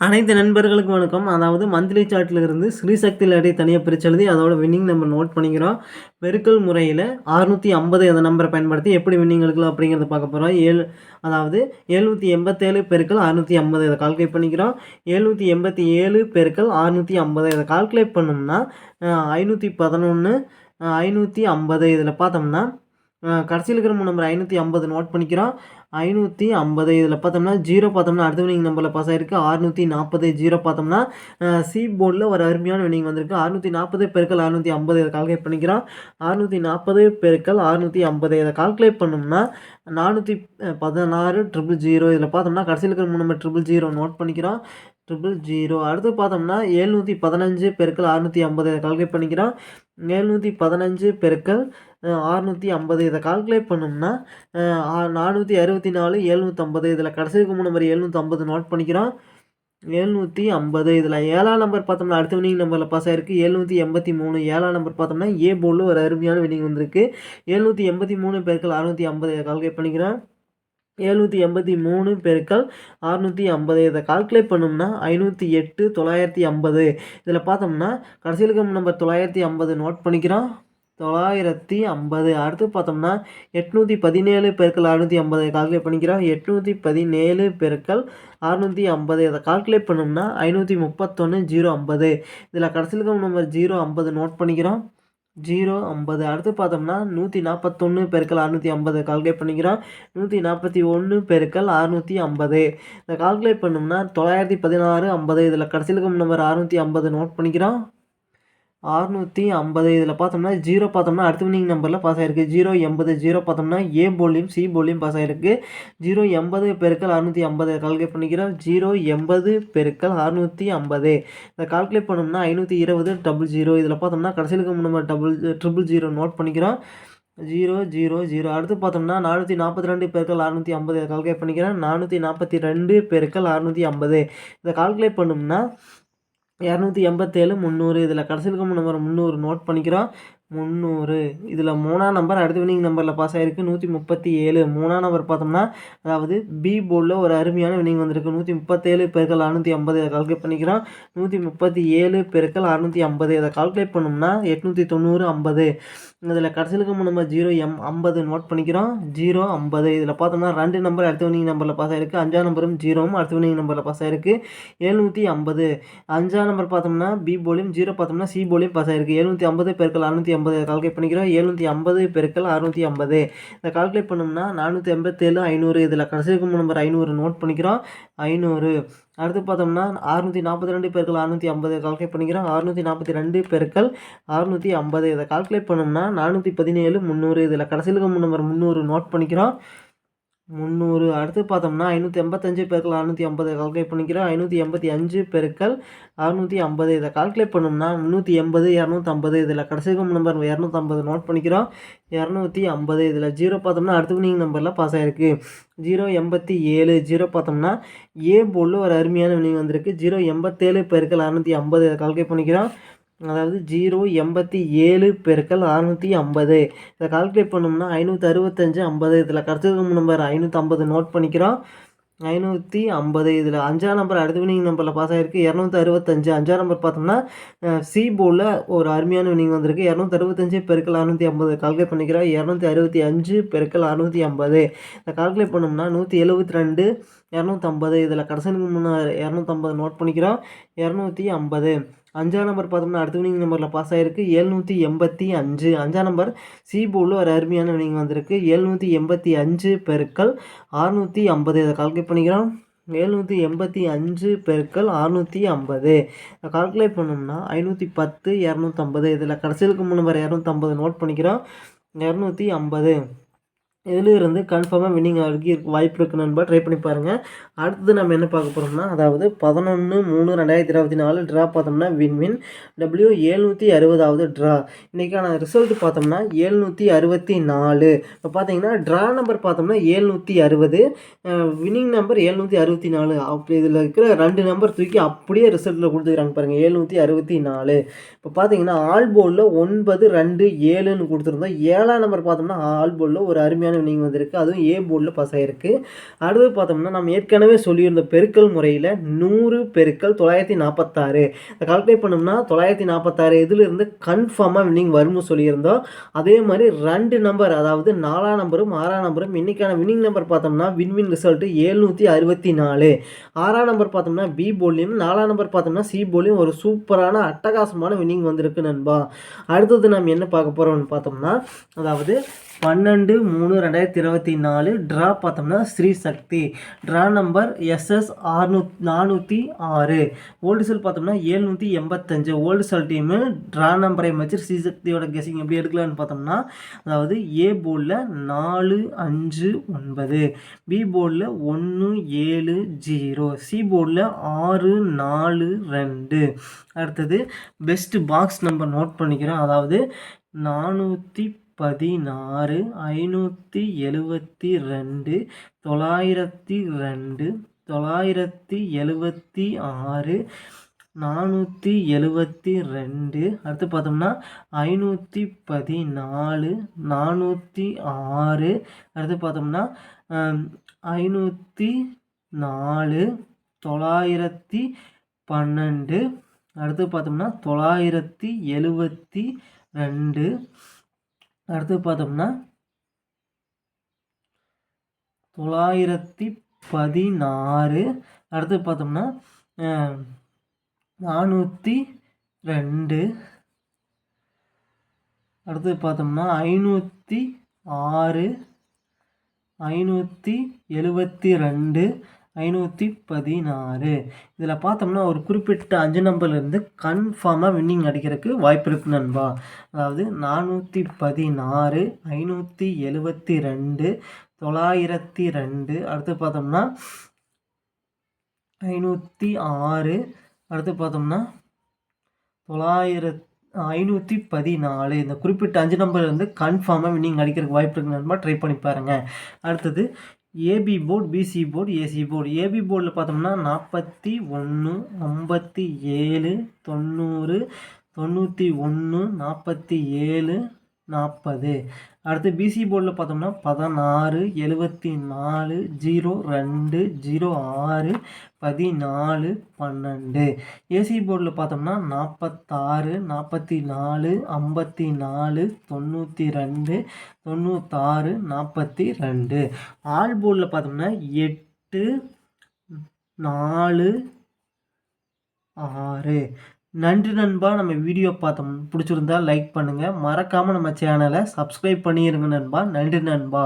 அனைத்து நண்பர்களுக்கும் வணக்கம். அதாவது மந்த்லி சார்ட்டில் இருந்து ஸ்ரீசக்தி லேடை தனியாக பிரிச்செழுதி அதோட வின்னிங் நம்ம நோட் பண்ணிக்கிறோம். பெருக்கல் முறையில் அறுநூற்றி ஐம்பது அந்த நம்பரை பயன்படுத்தி எப்படி வின்னிங் எடுக்கலாம் அப்படிங்கிறத பார்க்க போகிறோம் ஏழு அதாவது எழுநூற்றி எண்பத்தேழு பெருக்கள் அறுநூற்றி ஐம்பது இதை கால்குலேட் பண்ணிக்கிறோம். எழுநூற்றி எண்பத்தி ஏழு பெருக்கள் அறுநூற்றி ஐம்பது இதை கால்குலேட் பண்ணோம்னா ஐநூற்றி பதினொன்று ஐநூற்றி ஐம்பது இதில் பார்த்தோம்னா கடைசியில் இருக்கிற நம்பர் ஐநூற்றி ஐம்பது நோட் பண்ணிக்கிறோம். ஐநூற்றி ஐம்பது. இதில் பார்த்தோம்னா ஜீரோ பார்த்தோம்னா அடுத்த வினிங் நம்பரில் பாஸ் ஆகிருக்கு அறுநூற்றி நாற்பது ஜீரோ பார்த்தோம்னா சி போர்டில் ஒரு அருமையான வினிங் வந்திருக்கு. அறுநூற்றி நாற்பது பெருக்கள் அறுநூற்றி ஐம்பது இதை கால்குலேட் பண்ணிக்கிறோம். அறுநூற்றி நாற்பது பெருக்கள் அறுநூற்றி ஐம்பது இதை கால்குலேட் பண்ணோம்னா நானூற்றி பதினாறு ட்ரிபிள் ஜீரோ இதில் பார்த்தோம்னா கடைசியில் இருக்கிற மூணு நம்பர் ட்ரிபிள் ஜீரோ நோட் பண்ணிக்கிறோம். ட்ரிபிள் ஜீரோ அடுத்து பார்த்தோம்னா எழுநூற்றி பதினஞ்சு பெருக்கள் அறுநூற்றி ஐம்பது இதை கால்குலேட் பண்ணிக்கிறோம். எழுநூற்றி பதினஞ்சு பெருக்கள் அறுநூற்றி ஐம்பது. இதை கால்குலேட் பண்ணோம்னா நானூற்றி அறுபத்தி நாலு எழுநூற்றம்பது இதில் கடைசிக்கு மூணு நம்பர் எழுநூற்றம்பது நோட் பண்ணிக்கிறோம். எழுநூற்றி ஐம்பது. இதில் ஏழாம் நம்பர் பார்த்தோம்னா அடுத்த வினிங் நம்பரில் பாஸ் ஆயிருக்கு. எழுநூற்றி எண்பத்தி மூணு. ஏழாம் நம்பர் பார்த்தோம்னா ஏ போர்டில் ஒரு அருமையான வினிங் வந்திருக்கு. எழுநூற்றி எண்பத்தி மூணு பேருக்கள் அறுநூற்றி ஐம்பது. இதை கால்குலேட் பண்ணிக்கிறேன் எழுநூற்றி எண்பத்தி மூணு பெருக்கள் அறுநூற்றி ஐம்பது. இதை கால்குலேட் பண்ணோம்னா ஐநூற்றி எட்டு தொள்ளாயிரத்தி ஐம்பது. இதில் பார்த்தோம்னா கடைசியில் நம்பர் தொள்ளாயிரத்தி ஐம்பது நோட் பண்ணிக்கிறோம். தொள்ளாயிரத்தி ஐம்பது அடுத்து பார்த்தோம்னா எட்நூற்றி பதினேழு பெருக்கள் அறுநூற்றி ஐம்பது கால்குலேட் பண்ணிக்கிறோம். எட்நூற்றி பதினேழு பெருக்கள் அறுநூற்றி ஐம்பது இதை கால்குலேட் பண்ணோம்னா ஐநூற்றி முப்பத்தொன்று ஜீரோ ஐம்பது இதில் கடைசியில் நம்பர் ஜீரோ ஐம்பது நோட் பண்ணிக்கிறோம். ஜீரோ ஐம்பது அடுத்து பார்த்தோம்னா நூற்றி நாற்பத்தொன்று பெருக்கள் அறுநூற்றி ஐம்பது கால்குலேட் பண்ணிக்கிறோம். நூற்றி நாற்பத்தி ஒன்று பெருக்கள் அறுநூற்றி ஐம்பது இதை கால்குலேட் பண்ணோம்னா தொள்ளாயிரத்தி பதினாறு ஐம்பது இதில் கடைசியில் நம்பர் அறுநூற்றி ஐம்பது நோட் பண்ணிக்கிறோம். அறுநூற்றி ஐம்பது இதில் பார்த்தோம்னா ஜீரோ பார்த்தோம்னா அடுத்த வினிங் நம்பரில் பாஸ் ஆகிருக்கு ஜீரோ எண்பது ஜீரோ பார்த்தோம்னா ஏ போலியும் சி போலியும் பாஸ் ஆகிருக்கு ஜீரோ எண்பது பெருக்கள் அறுநூற்றி ஐம்பது கால்குலேட் பண்ணிக்கிறோம். ஜீரோ எண்பது பெருக்கள் அறுநூற்றி ஐம்பது. இதை கால்குலேட் பண்ணோம்னா ஐநூற்றி இருபது டபுள் ஜீரோ இதில் பார்த்தோம்னா கடைசியில் நம்ம டபுள் ட்ரிபிள் ஜீரோ நோட் பண்ணிக்கிறோம். Zero zero zero. அடுத்து பார்த்தோம்னா நானூற்றி நாற்பத்தி ரெண்டு பெருக்கள் அறுநூற்றி ஐம்பது கால்குலேட் பண்ணிக்கிறேன் நானூற்றி நாற்பத்தி ரெண்டு பெருக்கள் அறுநூற்றி ஐம்பது. இதை கால்குலேட் பண்ணோம்னா இரநூத்தி எண்பத்தேழு முந்நூறு இதில் கடைசியில் நம்பர் முந்நூறு நோட் பண்ணிக்கிறோம். முந்நூறு. இதில் மூணாம் நம்பர் அடுத்த வினிங் நம்பரில் பாஸ் ஆகிருக்கு நூற்றி முப்பத்தி ஏழு. மூணாம் நம்பர் பார்த்தோம்னா அதாவது பி போர்டில் ஒரு அருமையான வினிங் வந்திருக்கு. நூற்றி முப்பத்தேழு பெருக்கள் அறுநூற்றி ஐம்பது இதை கால்குலேட் பண்ணிக்கிறோம். நூற்றி முப்பத்தி ஏழு பெருக்கள் அறுநூற்றி ஐம்பது இதை கால்குலேட் பண்ணோம்னா எட்நூற்றி தொண்ணூறு ஐம்பது. இதில் கடைசியிலுக்கு நம்ம ஜீரோ எம் ஐம்பது நோட் பண்ணிக்கிறோம். ஜீரோ ஐம்பது. இதில் பார்த்தோம்னா ரெண்டு நம்பர் அடுத்த வினிங் நம்பரில் பாஸ் ஆகிருக்கு அஞ்சாம் நம்பரும் ஜீரோவும் அடுத்த வினிங் நம்பரில் பாஸ் ஆகிருக்கு எழுநூற்றி ஐம்பது. அஞ்சாம் நம்பர் பார்த்தோம்னா பி போலியும் ஜீரோ பார்த்தோம்னா சி போலியும் பாஸ் ஆகிருக்கு எழுநூற்றி ஐம்பது பெருக்கள் அறுநூற்றி ஐம்பது கால்குலேட் பண்ணிக்கிறோம். எழுநூற்றி ஐம்பது பெருக்கள் அறுநூற்றி ஐம்பது. இதை கால்குலேட் பண்ணோம்னா நானூற்றி எண்பத்தேழு ஐநூறு. இதில் கடைசிக்கு நம்பர் ஐநூறு நோட் பண்ணிக்கிறோம். ஐநூறு. அடுத்து பார்த்தோம்னா அறுநூற்றி நாற்பத்தி ரெண்டு பெருக்கள் அறுநூற்றி ஐம்பது கால்குலேட் பண்ணிக்கிறோம். அறுநூற்றி நாற்பத்தி ரெண்டு பெருக்கள் அறுநூற்றி ஐம்பது. இதை கால்குலேட் பண்ணோம்னா நானூற்றி பதினேழு முந்நூறு. இதில் கடைசியில் நம்பர் முந்நூறு நோட் பண்ணிக்கிறோம். முந்நூறு. அடுத்து பார்த்தோம்னா ஐநூற்றி எண்பத்தஞ்சு பெருக்கள் அறுநூற்றி ஐம்பது கால்குலேட் பண்ணிக்கிறோம் ஐநூற்றி எண்பத்தி அஞ்சு பெருக்கள் அறுநூற்றி ஐம்பது இதை கால்குலேட் பண்ணோம்னா முந்நூற்றி எண்பது இரநூத்தம்பது இதில் கடைசிக்கும் நம்பர் இரநூத்தம்பது நோட் பண்ணிக்கிறோம். இரநூத்தி ஐம்பது இதில் ஜீரோ பார்த்தோம்னா அடுத்த வினிங் நம்பரில் பாஸ் ஆகிருக்கு ஜீரோ எண்பத்தி ஏழு. ஜீரோ பார்த்தோம்னா ஏ போல் ஒரு அருமையான வினிங் வந்திருக்கு. ஜீரோ எண்பத்தேழு பெருக்கள் அறுநூற்றி ஐம்பது. இதை கால்குலேட் பண்ணிக்கிறோம். அதாவது ஜீரோ எண்பத்தி ஏழு பெருக்கல் அறநூற்றி ஐம்பது. இதை கால்குலேட் பண்ணோம்னா ஐநூற்றி அறுபத்தஞ்சு ஐம்பது. இதில் கடைசி நம்பர் ஐநூற்றி ஐம்பது நோட் பண்ணிக்கிறோம். ஐநூற்றி ஐம்பது. இதில் அஞ்சாம் நம்பர் அடுத்த வினிங் நம்பரில் பாஸ் ஆகிருக்கு இரநூத்தி அறுபத்தஞ்சு அஞ்சாம் நம்பர் பார்த்தோம்னா சி போர்டில் ஒரு அருமையான வினிங் வந்திருக்கு. இரநூத்தி அறுபத்தஞ்சு பெருக்கல் அறுநூற்றி ஐம்பது. கால்குலேட் பண்ணிக்கிறோம். இரநூத்தி அறுபத்தி அஞ்சு பெருக்கல் அறுநூற்றி ஐம்பது. இதை கால்குலேட் பண்ணோம்னா நூற்றி எழுபத்தி ரெண்டு இரநூத்தம்பது. இதில் கடைசி முன்னாடி இரநூத்தம்பது நோட் பண்ணிக்கிறோம். இரநூத்தி ஐம்பது. அஞ்சாம் நம்பர் பார்த்தோம்னா அடுத்த வினிங் நம்பரில் பாஸ் ஆகிருக்கு எழுநூற்றி எண்பத்தி அஞ்சு. அஞ்சாம் நம்பர் சி போர்டில் ஒரு அருமையான வினிங் வந்திருக்கு. எழுநூற்றி எண்பத்தி அஞ்சு பெருக்கள் அறுநூற்றி ஐம்பது. இதை கால்குலேட் பண்ணிக்கிறோம். எழுநூற்றி எண்பத்தி அஞ்சு பெருக்கள் அறுநூற்றி ஐம்பது. இதை கால்குலேட் பண்ணோம்னா ஐநூற்றி பத்து இரநூத்தம்பது இதில் கடைசியிலுக்கு முன்னவர் இரநூத்தம்பது நோட் பண்ணிக்கிறோம். இரநூத்தி ஐம்பது. இதிலிருந்து கன்ஃபார்மாக வின்னிங் ஆகி வாய்ப்பு இருக்குது நண்பா. ட்ரை பண்ணி பாருங்கள் அடுத்தது நம்ம என்ன பார்க்க போகிறோம்னா அதாவது பதினொன்று மூணு ரெண்டாயிரத்தி இருபத்தி நாலு ட்ரா பார்த்தோம்னா வின் வின் டபிள்யூ ஏழ்நூற்றி அறுபதாவது ட்ரா இன்றைக்கான ரிசல்ட் பார்த்தோம்னா ஏழ்நூற்றி அறுபத்தி நாலு. இப்போ பார்த்தீங்கன்னா ட்ரா நம்பர் பார்த்தோம்னா ஏழ்நூற்றி அறுபது. வின்னிங் நம்பர் ஏழ்நூற்றி அறுபத்தி நாலு. அப்படி இதில் இருக்கிற ரெண்டு நம்பர் தூக்கி அப்படியே ரிசல்ட்டில் கொடுத்துக்கிறாங்க பாருங்கள் ஏழ்நூற்றி அறுபத்தி நாலு. இப்போ பார்த்தீங்கன்னா ஆல் போலில் ஒன்பது ரெண்டு ஏழுன்னு கொடுத்துருந்தோம். ஏழாம் நம்பர் பார்த்தோம்னா ஆல் போலில் ஒரு அருமையான அருமையான வினிங் வந்திருக்கு அதுவும் ஏ போர்டில் பாஸ் ஆகிருக்கு அடுத்து பார்த்தோம்னா நம்ம ஏற்கனவே சொல்லியிருந்த பெருக்கல் முறையில் நூறு பெருக்கல் தொள்ளாயிரத்தி நாற்பத்தாறு கால்குலேட் பண்ணோம்னா தொள்ளாயிரத்தி நாற்பத்தாறு இதிலிருந்து கன்ஃபார்மாக வின்னிங் வரும்னு சொல்லியிருந்தோம். அதே மாதிரி ரெண்டு நம்பர் அதாவது நாலாம் நம்பரும் ஆறாம் நம்பரும் இன்றைக்கான வின்னிங் நம்பர் பார்த்தோம்னா வின் வின் ரிசல்ட்டு ஏழ்நூற்றி அறுபத்தி நாலு ஆறாம் நம்பர் பார்த்தோம்னா பி போலியும் நாலாம் நம்பர் பார்த்தோம்னா சி போலியும் ஒரு சூப்பரான அட்டகாசமான வின்னிங் வந்திருக்கு நண்பா. அடுத்தது நம்ம என்ன பார்க்க போகிறோம்னு பார்த்தோம்னா அதாவது பன்னெண்டு மூணு ரெண்டாயிரத்தி இருபத்தி நாலு ட்ரா பார்த்தோம்னா Sri Sakthi. Draw number SS ஆறுநூ நானூற்றி ஆறு. ஓல்டு செல் பார்த்தோம்னா ஏழ்நூற்றி எண்பத்தஞ்சு. ஓல்டு செல் டீமு ட்ரா நம்பரை வச்சு ஸ்ரீ சக்தியோட கெஸிங் எப்படி எடுக்கலான்னு பார்த்தோம்னா அதாவது ஏ போர்டில் நாலு அஞ்சு ஒன்பது. பி போர்டில் ஒன்று ஏழு ஜீரோ. சி போர்டில் ஆறு நாலு ரெண்டு. அடுத்தது பெஸ்ட் பாக்ஸ் நம்பர் நோட் பண்ணிக்கிறோம். அதாவது நானூற்றி பதினாறு ஐநூற்றி எழுவத்தி ரெண்டு தொள்ளாயிரத்தி ரெண்டு தொள்ளாயிரத்தி எழுவத்தி ஆறு நானூற்றி எழுவத்தி ரெண்டு. அடுத்து பார்த்தோம்னா ஐநூற்றி பதினாலு நானூற்றி ஆறு. அடுத்து பார்த்தோம்னா ஐநூற்றி நாலு தொள்ளாயிரத்தி பன்னெண்டு. அடுத்து பார்த்தோம்னா தொள்ளாயிரத்தி எழுவத்தி ரெண்டு. அடுத்து பார்த்தோம்னா தொள்ளாயிரத்தி பதினாறு. அடுத்து பார்த்தோம்னா நானூற்றி ரெண்டு. அடுத்து பார்த்தோம்னா ஐநூற்றி ஆறு ஐநூற்றி எழுபத்தி ரெண்டு. ஐநூற்றி பதினாறு. இதில் பார்த்தோம்னா ஒரு குறிப்பிட்ட அஞ்சு நம்பர்லேருந்து கன்ஃபார்மாக வின்னிங் அடிக்கிறதுக்கு வாய்ப்பு இருக்கு நண்பா. அதாவது நானூற்றி பதினாறு ஐநூற்றி எழுபத்தி ரெண்டு தொள்ளாயிரத்தி ரெண்டு. அடுத்து பார்த்தோம்னா ஐநூற்றி ஆறு அடுத்து பார்த்தோம்னா தொள்ளாயிரத் ஐநூற்றி பதினாலு. இந்த குறிப்பிட்ட அஞ்சு நம்பர் வந்து கன்ஃபார்மாக வின்னிங் அடிக்கிறதுக்கு வாய்ப்பு இருக்கு நண்பா. ட்ரை பண்ணி பாருங்கள் அடுத்தது AB board BC board AC board AB போர்டில் பார்த்தோம்னா நாற்பத்தி ஒன்று ஐம்பத்தி ஏழு தொண்ணூறு தொண்ணூற்றி ஒன்று நாற்பத்தி ஏழு நாற்பது அடுத்து பிசி போர்டில் பார்த்தோம்னா பதினாறு எழுபத்தி நாலு ஜீரோ ரெண்டு ஜீரோ ஆறு பதினாலு பன்னெண்டு. ஏசி போர்டில் பார்த்தோம்னா நாற்பத்தாறு நாற்பத்தி நாலு ஐம்பத்தி நாலு தொண்ணூற்றி ரெண்டு தொண்ணூத்தாறு நாற்பத்தி ரெண்டு ஆல் போர்டில் பார்த்தோம்னா எட்டு நாலு ஆறு. நன்றி நண்பா நம்ம வீடியோ பார்த்தோம் பிடிச்சிருந்தா லைக் பண்ணுங்கள் மறக்காமல் நம்ம சேனலை சப்ஸ்கிரைப் பண்ணிடுங்க நண்பா. நன்றி நண்பா.